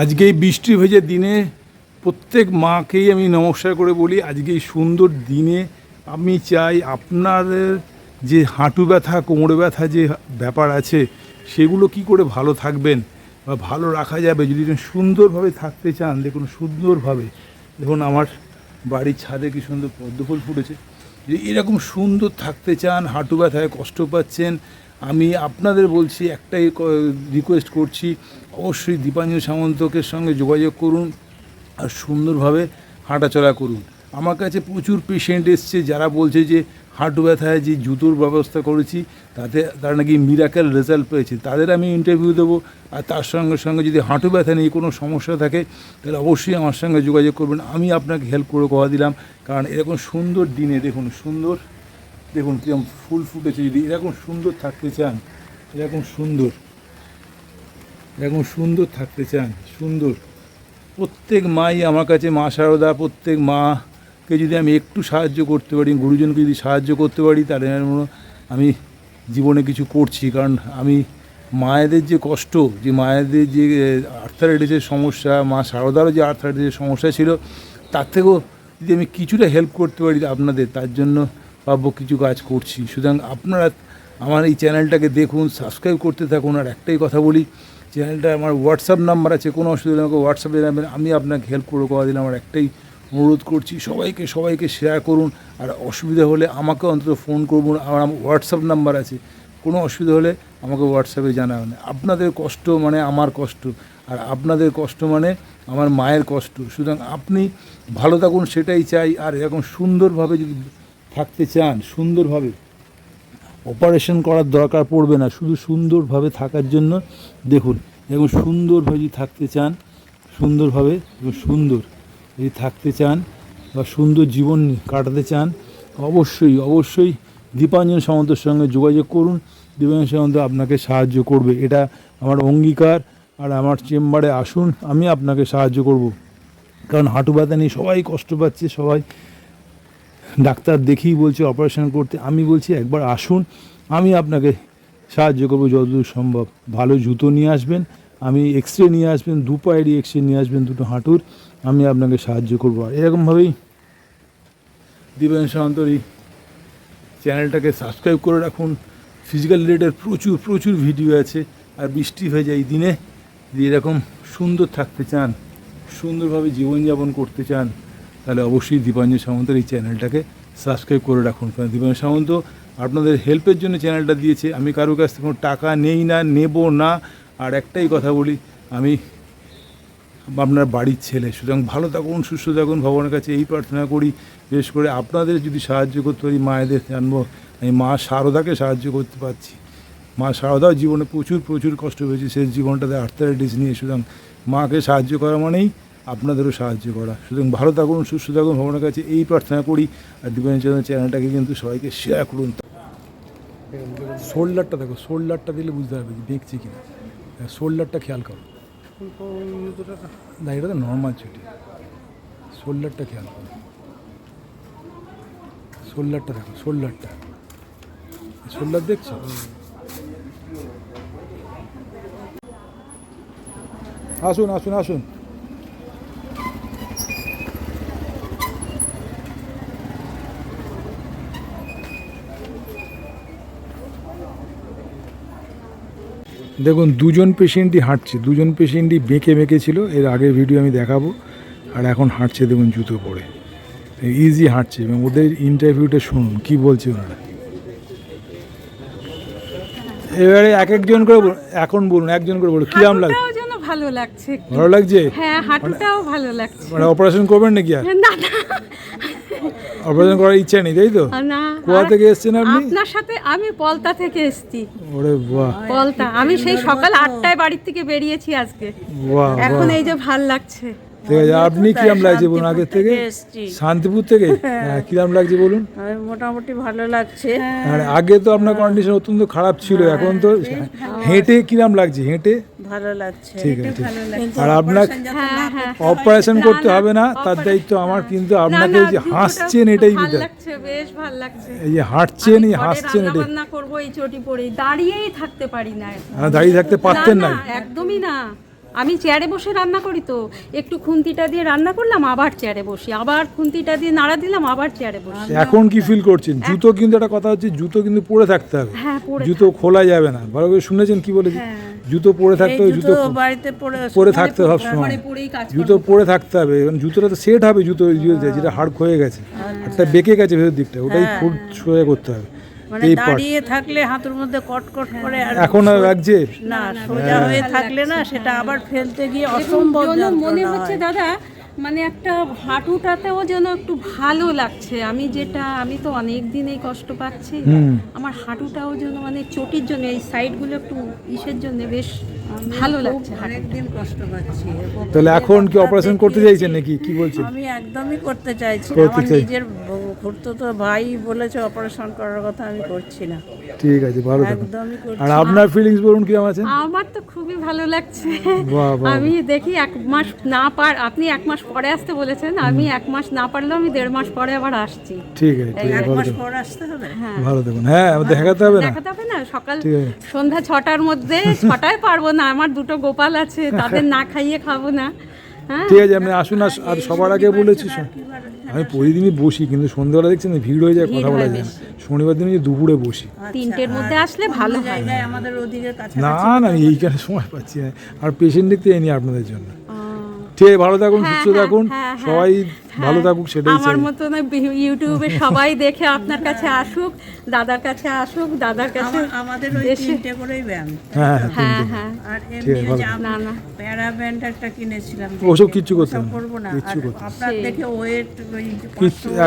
আজকে এই বৃষ্টি ভেজে দিনে। প্রত্যেক মাকেই আমি নমস্কার করে বলি আজকে এই সুন্দর দিনে আমি চাই আপনাদের যে হাঁটু ব্যথা, কোমরে ব্যথা যে ব্যাপার আছে, সেগুলো কি করে ভালো থাকবেন বা ভালো রাখা যাবে? যদি সুন্দরভাবে থাকতে চান, দেখুন সুন্দরভাবে। দেখুন, আমার বাড়ির ছাদে কি সুন্দর পদ্ম ফুল ফুটেছে। যদি এরকম সুন্দর থাকতে চান, হাঁটু ব্যথায় কষ্ট পাচ্ছেন আমি আপনাদের বলছি, একটাই রিকোয়েস্ট করছি, অবশ্যই দীপাঞ্জন সামন্তকের সঙ্গে যোগাযোগ করুন আর সুন্দরভাবে হাঁটাচলা করুন। আমার কাছে প্রচুর পেশেন্ট এসছে যারা বলছে যে হাঁটু ব্যথায় যে জুতোর ব্যবস্থা করেছি, তাতে তারা নাকি মিরাকেল রেজাল্ট পেয়েছে। তাদের আমি ইন্টারভিউ দেবো আর তার সঙ্গে সঙ্গে যদি হাঁটু ব্যথা নিয়ে কোনো সমস্যা থাকে, তাহলে অবশ্যই আমার সঙ্গে যোগাযোগ করবেন। আমি আপনাকে হেল্প করে কথা দিলাম, কারণ এরকম সুন্দর দিনে, দেখুন সুন্দর দেখুন কীরকম ফুল ফুটেছে, যদি এরকম সুন্দর থাকতে চান, এরকম সুন্দর এরকম সুন্দর থাকতে চান, সুন্দর। প্রত্যেক মাই আমার কাছে, মা শারদা প্রত্যেক মাকে যদি আমি একটু সাহায্য করতে পারি, গুরুজনকে যদি সাহায্য করতে পারি, তাহলে আমি জীবনে কিছু করছি। কারণ আমি মায়েদের যে কষ্ট, যে মায়েদের যে আর্থারাইটিসের সমস্যা, মা শারদারও যে আর্থারাইটিসের সমস্যা ছিল, তার থেকেও যদি আমি কিছুটা হেল্প করতে পারি আপনাদের, তার জন্য ভাববো কিছু কাজ করছি। সুতরাং আপনারা আমার এই চ্যানেলটাকে দেখুন সাবস্ক্রাইব করতে থাকুন, আর একটাই কথা বলি, চ্যানেলটা আমার হোয়াটসঅ্যাপ নাম্বার আছে, কোনো অসুবিধা আমাকে হোয়াটসঅ্যাপে জানাবেন, আমি আপনাকে হেল্প করে কথা দিলাম আমার একটাই অনুরোধ করছি, সবাইকে সবাইকে শেয়ার করুন, আর অসুবিধা হলে আমাকে অন্তত ফোন করুন, আমার আমার হোয়াটসঅ্যাপ নাম্বার আছে, কোনো অসুবিধা হলে আমাকে হোয়াটসঅ্যাপে জানাবেন। আপনাদের কষ্ট মানে আমার কষ্ট, আর আপনাদের কষ্ট মানে আমার মায়ের কষ্ট। সুতরাং আপনি ভালো থাকুন, সেটাই চাই, আর এরকম সুন্দরভাবে যদি থাকতে চান, সুন্দরভাবে অপারেশন করার দরকার পড়বে না, শুধু সুন্দরভাবে থাকার জন্য দেখুন এরকম সুন্দরভাবে যদি থাকতে চান, সুন্দরভাবে এবং সুন্দর যদি থাকতে চান বা সুন্দর জীবন কাটাতে চান, অবশ্যই অবশ্যই দীপাঞ্জন সামন্তর সঙ্গে যোগাযোগ করুন। দীপাঞ্জন সামন্ত আপনাকে সাহায্য করবে। এটা আমার অঙ্গীকার, আর আমার চেম্বারে আসুন, আমি আপনাকে সাহায্য করব। কারণ হাঁটু ব্যথা নিয়ে সবাই কষ্ট পাচ্ছে, সবাই ডাক্তার দেখেই বলছে অপারেশন করতে। আমি বলছি, একবার আসুন, আমি আপনাকে সাহায্য করব যতদূর সম্ভব। ভালো জুতো নিয়ে আসবেন, আমি এক্স রে নিয়ে আসবেন, দু পায়েরই এক্স রে নিয়ে আসবেন, দুটো হাঁটুর, আমি আপনাকে সাহায্য করব। আর এরকমভাবেই দিবেন সামন্তর এই চ্যানেলটাকে সাবস্ক্রাইব করে রাখুন। ফিজিক্যাল রিলেটেড প্রচুর প্রচুর ভিডিও আছে। আর বৃষ্টি হয়ে যায় এই দিনে এরকম সুন্দর থাকতে চান, সুন্দরভাবে জীবনযাপন করতে চান তাহলে অবশ্যই দীপাঞ্জন সামন্তের এই চ্যানেলটাকে সাবস্ক্রাইব করে রাখুন। কারণ দীপাঞ্জন সামন্ত আপনাদের হেল্পের জন্য চ্যানেলটা দিয়েছে। আমি কারোর কাছ থেকে কোনো টাকা নেই না, নেব না। আর একটাই কথা বলি, আমি আপনার বাড়ির ছেলে। সুতরাং ভালো থাকুন, সুস্থ থাকুন, ভগবানের কাছে এই প্রার্থনা করি। বিশেষ করে আপনাদের যদি সাহায্য করতে পারি, মায়েদের জানব আমি মা শারদাকে সাহায্য করতে পারছি। মা শারদাও জীবনে প্রচুর প্রচুর কষ্ট পেয়েছে। সেই জীবনটাতে আর্থারাইটিস নিয়ে। সুতরাং মাকে সাহায্য করা মানেই আপনাদেরও সাহায্য করা। সুতরাং ভালো থাকুন, সুস্থ থাকুন, ভগবানের কাছে এই প্রার্থনা করি। আর ডিপেন্ড চ্যানেলটাকে কিন্তু সবাইকে শেয়ার করুন। শোল্ডারটা দেখো, শোল্ডারটা দিলে বুঝতে পারবে যে দেখছি কিনা শোল্ডারটা খেয়াল করো। না, এটা তো নর্মাল ছুটি। শোল্ডারটা খেয়াল করো। শোল্ডারটা দেখো, শোল্ডারটা। শোল্ডার দেখছ? আসুন আসুন আসুন। দেখুন, দুজন পেশেন্টই হাঁটছে, দুজন পেশেন্টই বেঁকে বেঁকে ছিল, এর আগের ভিডিও আমি দেখাবো, আর এখন হাঁটছে দেখুন জুতো পরে। ইজি হাঁটছে, এবং ওদের ইন্টারভিউটা শুনুন, কি বলছে ওনারা। এবারে এক একজন করে এখন বলুন, একজন করে বলুন কিরাম লাগে হাঁটুটাও যেন ভালো লাগছে ভালো লাগছে? হ্যাঁ হাঁটুটাও ভালো লাগছে। মানে অপারেশন করবেন নাকি আর? না না। অপারেশন করার ইচ্ছা নেই তাই তো? না আর থেকে এসছেন আপনি? আপনার সাথে আমি পলতা থেকে এসেছি। ওরে বাহ। পলতা আমি সেই সকাল আটটায় বাড়ির থেকে বেরিয়েছি আজকে। বাহ এখন এই যে ভালো লাগছে। ঠিক আছে আপনি কিরাম লাগছে বলুন আগের থেকে? শান্তিপুর থেকে? হ্যাঁ। কিরাম লাগছে বলুন? মোটামুটি ভালো লাগছে। আর আগে তো আপনার কন্ডিশন অত্যন্ত খারাপ ছিল এখন তো হেঁটে কিরাম লাগছে? হেঁটে? ভালো লাগছে। ঠিক আছে আর আপনার হ্যাঁ হ্যাঁ অপারেশন করতে হবে না তার দায়িত্ব আমার কিন্তু আপনাকে এই যে হাসছেন এটাই বিদায় লাগছে বেশ ভালো লাগছে। এই যে হাঁটছেন এই আমি হাসছেন এটাই। করব এই চটি পরেই দাঁড়িয়েই থাকতে পারি না। আর দাঁড়িয়ে থাকতে পারতেন না একদমই না। আমি চেয়ারে বসে রান্না করি তো। একটু খুন্তিটা দিয়ে রান্না করলাম আবার চেয়ারে বসি। আবার খুন্তিটা দিয়ে নাড়া দিলাম আবার চেয়ারে বসি। এখন কি ফিল করছেন? জুতো কিন্তু একটা কথা হচ্ছে জুতো কিন্তু পরে থাকতে হবে। হ্যাঁ জুতো খোলা যাবে না। ভালো করে শুনেছেন কি বলেছি? জুতো পরে থাকতে হবে জুতো বাড়িতে পরে পরে থাকতে হবে সময় জুতো পরে থাকতে হবে কারণ জুতোটা তো সেট হবে জুতো যেটা হাড় ক্ষয়ে গেছে। হাড়টা বেঁকে গেছে ভেতর দিকটা ওটাই ফুট সোজা করতে হবে। মানে দাঁড়িয়ে থাকলে হাতের মধ্যে কটকট করে আর এখন আর লাগছে? না সোজা হয়ে থাকলে না সেটা আবার ফেলতে গিয়ে অসম্ভব মনে হচ্ছে দাদা মানে একটা হাঁটুটাতেও যেন একটু ভালো লাগছে। আমি যেটা আমি তো অনেক দিন এই কষ্ট পাচ্ছি। আমার হাঁটুটাও যেন মানে চটির জন্য এই সাইডগুলো একটু ইসের জন্য বেশ ভালো লাগছে অনেকদিন কষ্ট পাচ্ছি। তাহলে এখন কি অপারেশন করতে চাইছেন নাকি? কি বলছেন? আমি একদমই করতে চাইছি আমার নিজের ঘুরতো তো ভাই বলেছে অপারেশন করার কথা আমি করছি না। ঠিক আছে ভালো থাকুন। আর আপনার ফিলিংস বলুন কি আছেন? আমার তো খুবই ভালো লাগছে। আমি দেখি এক মাস না পার আপনি এক মাস পরে আসতে বলেছেন আমি এক মাস না পারলেও আমি দেড় মাস পরে আবার আসছি। ঠিক আছে ঠিক এক মাস পর আসতে হবে? ভালো থাকুন। হ্যাঁ দেখাতে হবে না। দেখাতে হবে না। সকাল সন্ধ্যা ছটার মধ্যে ছটায় পারব না। আমার দুটো গোপাল আছে তাদের না খাইয়ে খাব না। হ্যাঁ? ঠিক আছে আপনি আসুন আস- আর সবার আগে বলেছি আমি প্রতিদিনই বসি কিন্তু সন্ধ্যাবেলা দেখছেন না, ভিড় হয়ে যায় কথা বলা যায় না। শনিবার দিন দুপুরে বসি। তিনটের মধ্যে আসলে ভালো হয়। আমাদের ওদিকে না না আমি এইখানে সময় পাচ্ছি না। আর পেশেন্ট দেখতে এনি আপনাদের জন্য। ঠিক ভালো থাকুন সুস্থ হ্যাঁ, থাকুন হ্যাঁ, হ্যাঁ, সবাই ভালো থাকুক সেটাই আমার মতো ইউটিউবে সবাই দেখে আপনার কাছে আসুক দাদার কাছে আসুক দাদার কাছে আমাদের ওই তিনটে করেই ব্যায়াম। হ্যাঁ হ্যাঁ হ্যাঁ হ্যাঁ। আর এমনি আছে, না না। প্যারা ব্যান্ড একটা কিনেছিলাম ওসব কিচ্ছু করতে। করব না। আর করতে আপনার দেখে ওয়েট ওই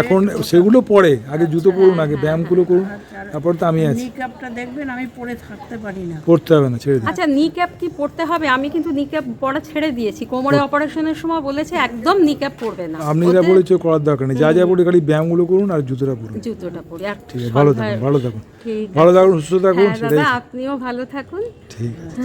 এখন সেগুলো পরে আগে জুতো পরুন আগে ব্যায়ামগুলো করুন তারপর তো আমি আছি। নিকাপটা দেখবেন আমি পরে থাকতে পারি না। পড়তে হবে না ছেড়ে দিন। আচ্ছা নি ক্যাপ কি পড়তে হবে? আমি কিন্তু নি ক্যাপ পড়া ছেড়ে দিয়েছি। কোমরে অপারেশনের সময় বলেছে একদম নি পরবে না। আপনি যা বলেছ করার দরকার নেই। যা যা বলে খালি ব্যায়ামগুলো করুন আর জুতোটা পরুন। জুতোটা পরে ঠিক আছে ভালো থাকুন ভালো থাকুন। ভালো থাকুন সুস্থ থাকুন হ্যাঁ দাদা আপনিও ভালো থাকুন। ঠিক আছে।